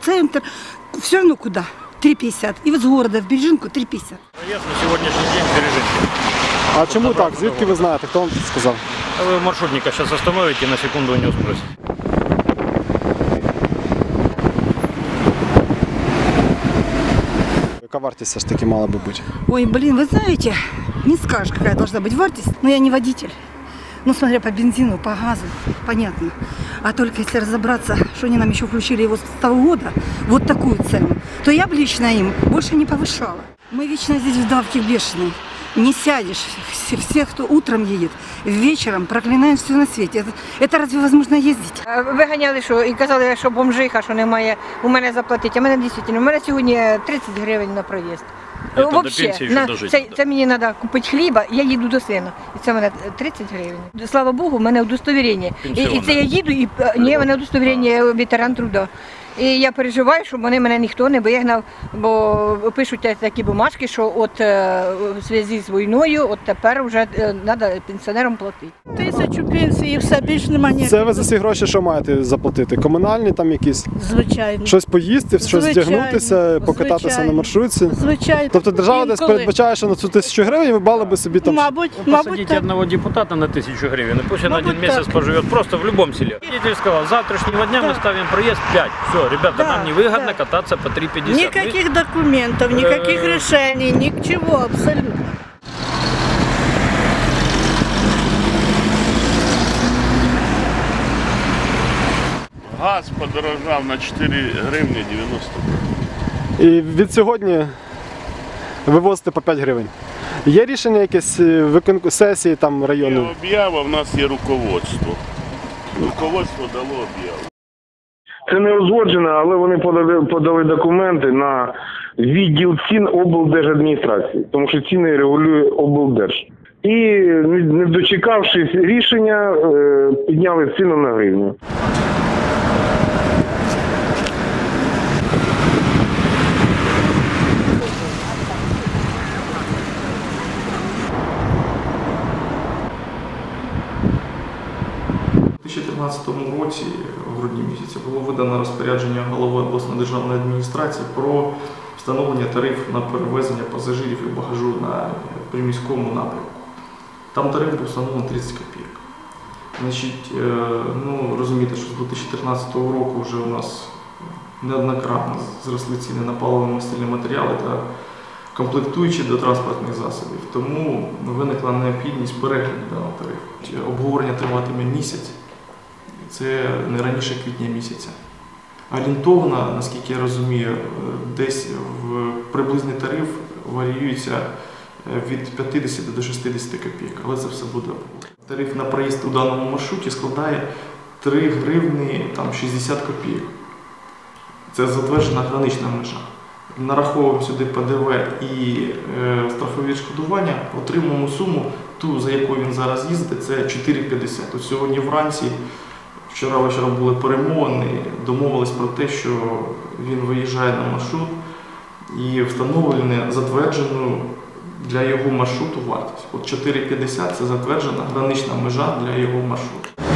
центр, все равно куда? 3,50. И вот с города в Бежинку 3,50. Проезд на сегодняшний день пережитый. А чому так? Звідки ви знаєте? Хто вам це сказав? А Вы маршрутника сейчас остановите и на секунду у него спросите. Яка вартість все ж таки мала би бути? Ой, блин, вы знаете, не скажешь, какая должна быть вартость, но я не водитель. Ну, смотря по бензину, по газу, понятно. А только если разобраться, что они нам еще включили его с того года, вот такую цену, то я бы лично им больше не повышала. Мы вечно здесь в давке бешеной. Не сядешь. Все, все, кто утром едет, вечером проклинаем все на свете. Это, это разве возможно ездить? Е, Виганяли, що і казали, що бомжиха, що немає у мене заплатити. А мене дійсно, у мене сьогодні 30 гривень на проїзд. Це до Вообще, пенсії ще на- дожити це, це мені треба купити хліба, я їду до сина. І це в мене 30 гривень. Слава Богу, в мене удостовірення. І, і це я Пенсіонер. їду, і е, ні, в мене удостовірення я ветеран труда. І я переживаю, щоб вони мене ніхто не вигнав, бо пишуть такі бумажки, що от е, в зв'язку з війною, от тепер вже треба пенсіонерам платити. Тисячу пенсій і все, більш нема ніяких. Це ви за ці гроші що маєте заплатити? Комунальні там якісь? Звичайно. Щось поїсти, щось Звичайно, вдягнутися, покататися звичайно. на маршрутці? Звичайно. Тобто держава десь передбачає, що на цю тисячу гривень ви мали би собі там. Мабуть, мабуть, так. одного депутата на тысячу гривен, и пусть он Мабуть, один месяц так. поживет просто в любом селе. Водитель сказал, с завтрашнего дня мы ставим проезд 5. Все, ребята, Да, нам невыгодно да. кататься по 3,50. Мы- Никаких документов, никаких Э. решений, ничего абсолютно. Газ подорожав на 4 гривні 90 І від сьогодні вивозите по 5 гривень. Є рішення якесь е, виконку сесії там Є району? об'ява, в нас є руководство. Руководство дало об'яву. Це не узгоджено, але вони подали, подали документи на відділ цін облдержадміністрації, тому що ціни регулює облдерж. І не дочекавшись рішення, е, підняли ціну на гривню. У 2013 році, грудні місяці, було видано розпорядження голови обласної державної адміністрації про встановлення тарифів на перевезення пасажирів і багажу на приміському напрямку. Там тариф був встановлений 30 копійок. Значить, е, ну, розумієте, що з 2014 року вже у нас неоднократно зросли ціни на паливно-мастильні матеріали та комплектуючі до транспортних засобів. Тому виникла необхідність перегляду даного тарифу. Обговорення триватиме місяць, це не раніше квітня місяця. Орієнтовно, наскільки я розумію, е, десь в приблизний тариф варіюється е, від 50 до 60 копійок, але це все буде. Тариф на проїзд у даному маршруті складає 3 гривні там, 60 копійок. Це затверджена гранична межа. Нараховуємо сюди ПДВ і е, страхові відшкодування, отримуємо суму, ту, за якою він зараз їздить, це 4,50. От сьогодні вранці, вчора вечором були перемовини, домовились про те, що він виїжджає на маршрут і встановлює затверджену для його маршруту вартість. От 4,50 це затверджена гранична межа для його маршруту.